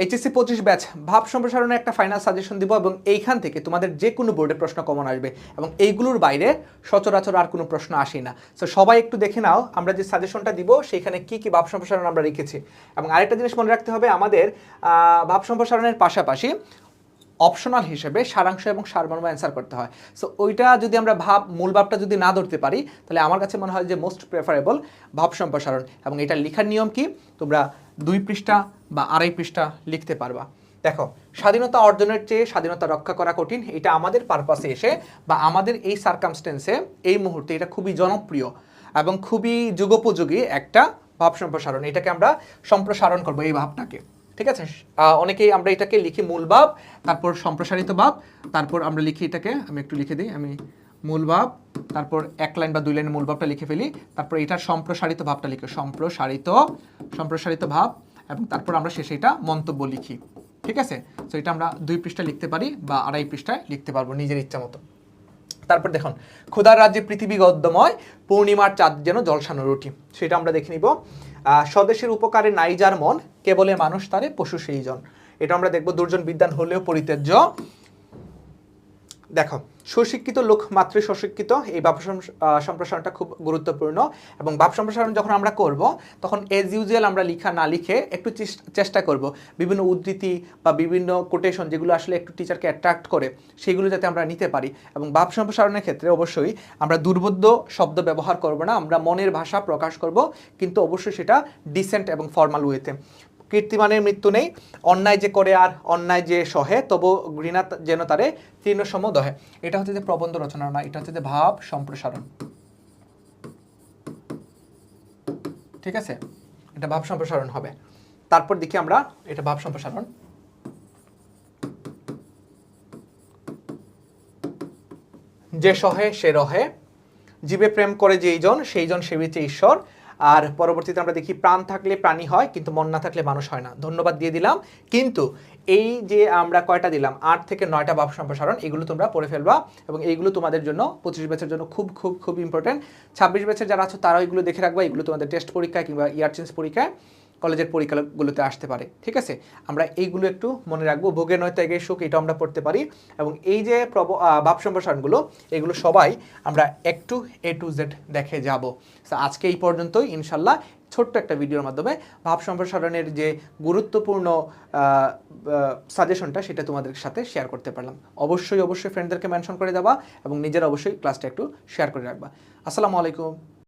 HSC পঁচিশ batch ভাব সম্প্রসারণে একটা ফাইনাল সাজেশন দিব এবং এইখান থেকে তোমাদের যে কোনো বোর্ডে প্রশ্ন কমন আসবে এবং এইগুলোর বাইরে সচরাচর আর কোনো প্রশ্ন আসে না। সো সবাই একটু দেখে নাও, আমরা যে সাজেশনটা দিব, সেখানে কি কি ভাব সম্প্রসারণ আমরা রেখেছি। এবং আরেকটা জিনিস মনে রাখতে হবে, আমাদের ভাব সম্প্রসারণের পাশাপাশি অপশনাল হিসেবে সারাংশ এবং সারমর্ম অ্যান্সার করতে হয়। সো ওইটা যদি আমরা ভাব, মূল ভাবটা যদি না ধরতে পারি, তাহলে আমার কাছে মনে হয় যে মোস্ট প্রেফারেবল ভাব সম্প্রসারণ এবং এটা লেখার নিয়ম কি? তোমরা দুই পৃষ্ঠা বা আড়াই পৃষ্ঠা লিখতে পারবা। দেখো, স্বাধীনতা অর্জনের চেয়ে স্বাধীনতা রক্ষা করা কঠিন, এটা আমাদের পারপাসে এসে বা আমাদের এই সার্কামস্টেন্সে এই মুহূর্তে এটা খুবই জনপ্রিয় এবং খুবই যুগোপযোগী একটা ভাব সম্প্রসারণ। এটাকে আমরা সম্প্রসারণ করব এই ভাবটাকে। ঠিক আছে? অনেকেই আমরা এটাকে লিখি মূল ভাব তারপর সম্প্রসারিত ভাব তারপর আমরা লিখি এটাকে, আমি একটু লিখে দিই, আমি মূল ভাব তারপর এক লাইন বা দুই লাইনের মূল ভাবটা লিখে ফেলি, তারপর এটার সম্প্রসারিত ভাবটা লিখি, সম্প্রসারিত সম্প্রসারিত ভাব, এবং তারপর আমরা শেষে এটা মন্তব্য লিখি, ঠিক আছে? তো এটা আমরা দুই পৃষ্ঠা লিখতে পারি বা আড়াই পৃষ্ঠায় লিখতে পারব নিজের ইচ্ছা মতো। তারপর দেখুন, ক্ষুধার রাজ্যে পৃথিবী গদ্যময়, পূর্ণিমার চাঁদ যেন জলসানো রুটি। সেটা আমরা দেখে নিব। স্বদেশের উপকারে নাই যার মন, কেবলে মানুষ তারে পশু সেই জন। এটা আমরা দেখব, দুর্জন বিদ্যান হলেও পরিত্যাজ্য। দেখো সুশিক্ষিত লোক মাত্রই সুশিক্ষিত এই ভাব সম্প্রসারণটা খুব গুরুত্বপূর্ণ এবং ভাব সম্প্রসারণ যখন আমরা করব, তখন এজ ইউজুয়াল আমরা লিখা না লিখে একটু চেষ্টা করব। বিভিন্ন উদ্ধৃতি বা বিভিন্ন কোটেশন যেগুলো আসলে একটু টিচারকে অ্যাট্রাক্ট করে, সেগুলো যাতে আমরা নিতে পারি এবং ভাব সম্প্রসারণের ক্ষেত্রে অবশ্যই আমরা দুর্বোধ্য শব্দ ব্যবহার করব না, আমরা মনের ভাষা প্রকাশ করব, কিন্তু অবশ্যই সেটা ডিসেন্ট এবং ফর্মাল ওয়েতে কীর্তিমানের মৃত্যু নেই। অন্যায় যে করে আর অন্যায় যে সহে, তবু ঘৃণা যেন তারে তৃণসম দহে। এটা হচ্ছে যে প্রবন্ধ রচনা না এটা হচ্ছে যে ভাব সম্প্রসারণ। ঠিক আছে? এটা ভাব সম্প্রসারণ হবে। তারপর দেখি আমরা, এটা ভাব সম্প্রসারণ। যে সহে, সে রহে। জীবে প্রেম করে যেই জন, সেই জন সেবিছে ঈশ্বর। আর পরবর্তীতে আমরা দেখি প্রাণ থাকলে প্রাণী হয়, কিন্তু মন না থাকলে মানুষ হয় না। ধন্যবাদ দিয়ে দিলাম। কিন্তু এই যে আমরা কয়টা দিলাম, আট থেকে নয়টা ভাব সম্প্রসারণ, এগুলো তোমরা পড়ে ফেলবা এবং এইগুলো তোমাদের জন্য, পঁচিশ ব্যাচের জন্য খুব খুব খুব ইম্পর্টেন্ট ছাব্বিশ ব্যাচের যারা আছো তারা এগুলো দেখে রাখবা। এগুলো তোমাদের টেস্ট পরীক্ষায় কিংবা ইয়ার চেঞ্জ পরীক্ষায়। কলেজের পরীক্ষাগুলোতে আসতে পারে, ঠিক আছে? আমরা এইগুলো একটু মনে রাখব ভোগের নয় ত্যাগে সুখ এটা আমরা পড়তে পারি। এবং এই যে প্রব ভাব সম্প্রসারণগুলো, এগুলো সবাই আমরা একটু এ টু জেড দেখে যাব। আজকে এই পর্যন্তই, ইনশাল্লাহ ছোট্ট একটা ভিডিওর মাধ্যমে ভাব সম্প্রসারণের যে গুরুত্বপূর্ণ সাজেশনটা সেটা তোমাদের সাথে শেয়ার করতে পারলাম। অবশ্যই অবশ্যই ফ্রেন্ডদেরকে মেনশন করে দেবা এবং নিজের অবশ্যই ক্লাসটা একটু শেয়ার করে রাখবা। আসসালামু আলাইকুম।